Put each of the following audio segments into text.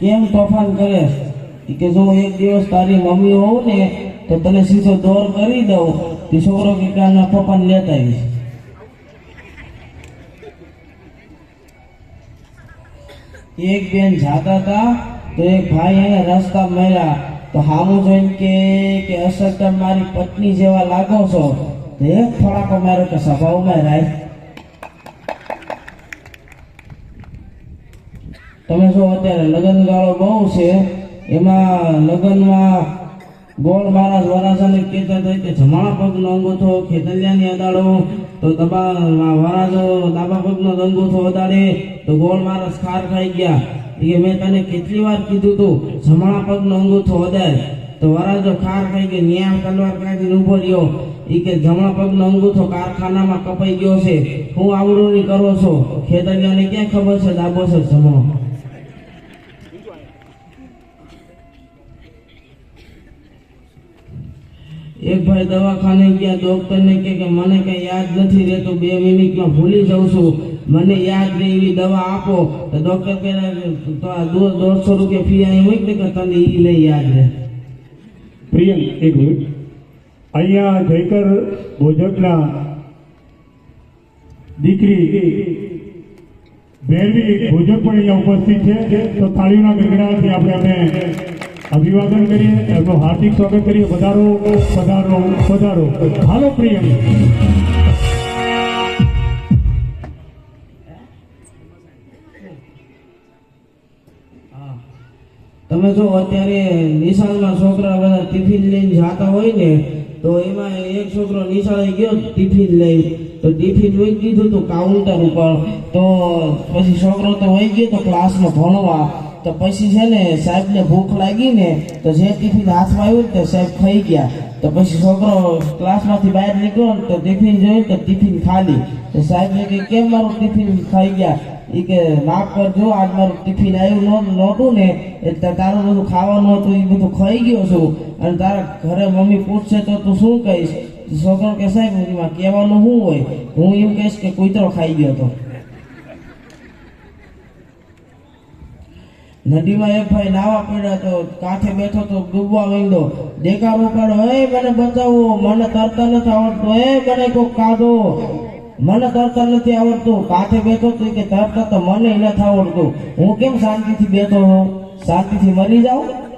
કેમ તોફાન કરે? કે જો એક દિવસ તારી મમ્મી હોઉં ને, તો તને સીધો દોર કરી દઉં. તે છોકરો કે કાલના પપ્પાને લેતા આવીશ. એક બેન જાતા હતા તો એક ભાઈ એને રસ્તા મળ્યા. તો હામું જોઈને કે કે અસર મારી પત્ની જેવા લાગો છો. તો એક ફળાકો મારો કે સ્વભાવમાં રાય તમે શું અત્યારે લગ્ન ગાળો બહુ છે, એમાં લગ્નમાં ગોળ મહારાજ વરાજાને કહેતા થાય કે જમણા પગનો અંગૂઠો ખેતલિયાની અદાડો તો દબા વરાજો ડાબા પગનો અંગૂઠો અદાડે તો ગોળ મહારાજ ખાર ખાઈ ગયા. કે મેં તને કેટલી વાર કીધું તું, જમણા પગનો અંગૂઠો અદાય તો વરાજો ખાર ખાઈ ગયો ન્યાય તલવાર કાઢીને ઊભો રહ્યો. એ કે જમણા પગનો અંગૂઠો કારખાનામાં કપાઈ ગયો છે. હું આવડું નહીં કરો છો. ખેતલિયાને ક્યાં ખબર છે, ડાબો છે જમણો? એક ભાઈ દવાખાને ગયા, ડોક્ટરને કહે કે મને કઈ યાદ નથી રહેતું, બે મિનિટમાં ભૂલી જાઉં છું. મને યાદ રહે એવી દવા આપો. તો ડોક્ટર કહે દો- દોઢસો રૂપિયા ફી આવી હોય ને કે તને એ લઈ યાદ રહે. પ્રિયમ એક મિનિટ. અહીંયા જયકર ભોજકના દીકરી ભેરવી ભોજક પણ અહીંયા ઉપસ્થિત છે. તો તાળીઓના ગગડાથી આપણે એમને અભિવાદન કરીએ, એમનું હાર્દિક સ્વાગત કરીએ. વધારો પધારો વધારો હાલો પ્રિયમ તમે જો અત્યારે નિશાળના છોકરા બધા ટિફિન લઈને જતા હોય ને, તો એમાં એક છોકરો નિશાળે ગયો ટિફિન લઈ તો ટિફિન જોઈ દીધું હતું કાઉન્ટર ઉપર. તો પછી છોકરો તો વહી ગયો તો ક્લાસમાં ભણવા. તો પછી છે ને સાહેબને ભૂખ લાગી ને તો જે ટિફિન હાથમાં આવ્યું તો સાહેબ ખાઈ ગયા. તો પછી છોકરો ક્લાસમાંથી બહાર નીકળ્યો તો ટિફિન જોયું તો ટિફિન ખાલી. તો સાહેબને કે, કેમ મારું ટિફિન ખાઈ ગયા? એ કે માફ કરજો આજ મારું ટિફિન આવ્યું નહોતું ને, એટલે તારું બધું ખાવાનું હતું એ બધું ખાઈ ગયો છું. અને તારા ઘરે મમ્મી પૂછશે તો તું શું કહીશ? છોકરો કે સાહેબ એમાં કહેવાનું શું હોય? હું એમ કહીશ કે કૂતરો ખાઈ ગયો હતો નદીમાં એક ભાઈ નાવા પડ્યા તો કાંઠે બેઠો તો ડૂબવા માંડ્યો. દેખાવ ઉપાડો એ મને બચાવો. મને તરતા નથી આવડતું. એ મને કોક કાઢો મને તરતા નથી આવડતું. કાંઠે બેઠો તો કે, તરતા તો મને નથી આવડતું. હું કેમ શાંતિથી બેઠો હોઉં? શાંતિથી મરી જાઉં?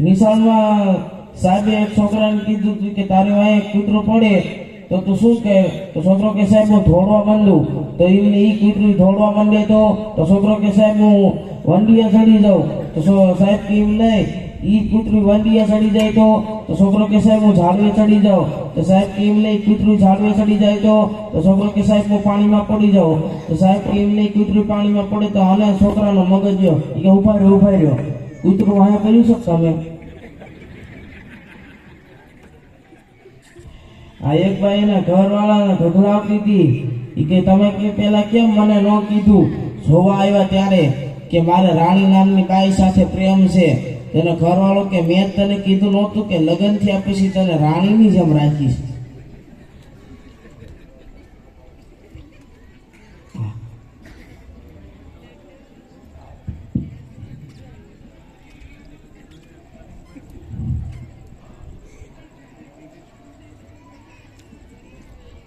નિશાળમાં સાહેબે એક છોકરાને કીધું હતું કે તારી વાંહે એક કૂતરો પડે. તો તું શું કહે તો છોકરો કે, સાહેબ, હું ધોડવા માંડું. તો એને એ કૂતરું ધોડવા માંડે તો તો છોકરો કે, સાહેબ, હું વંડીએ ચડી જાઉં. તો છો- સાહેબ કે એમ નહીં, ઈ કૂતરું વંડીએ ચડી જાય તો. તો છોકરો કે, સાહેબ, હું ઝાડવે ચડી જાઉં. તો સાહેબ કે એમ નહીં, કૂતરું ઝાડવે ચડી જાય તો. તો છોકરો કે, સાહેબ, હું પાણીમાં પડી જાઉં. તો સાહેબ કે એમ નહીં, કૂતરું પાણીમાં પડે તો આને છોકરાનો મગજ ઈ કે, ઊભા રહ્યો ઊભા રહ્યો. કૂતરું વાંહે કર્યું છે તમે આ એક ભાઈ એના ઘરવાળાને ગભરાવતી હતી કે તમે કે પેલા કેમ મને ન કીધું જોવા આવ્યા ત્યારે કે મારે રાણી નામની બાઈ સાથે પ્રેમ છે તેનો ઘરવાળો કે મેં તને કીધું નહોતું કે લગ્ન થયા પછી તને રાણીની જેમ રાખીશ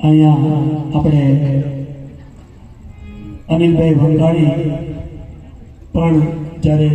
અહીંયા આપણે અનિલભાઈ ભંગાણી પણ જ્યારે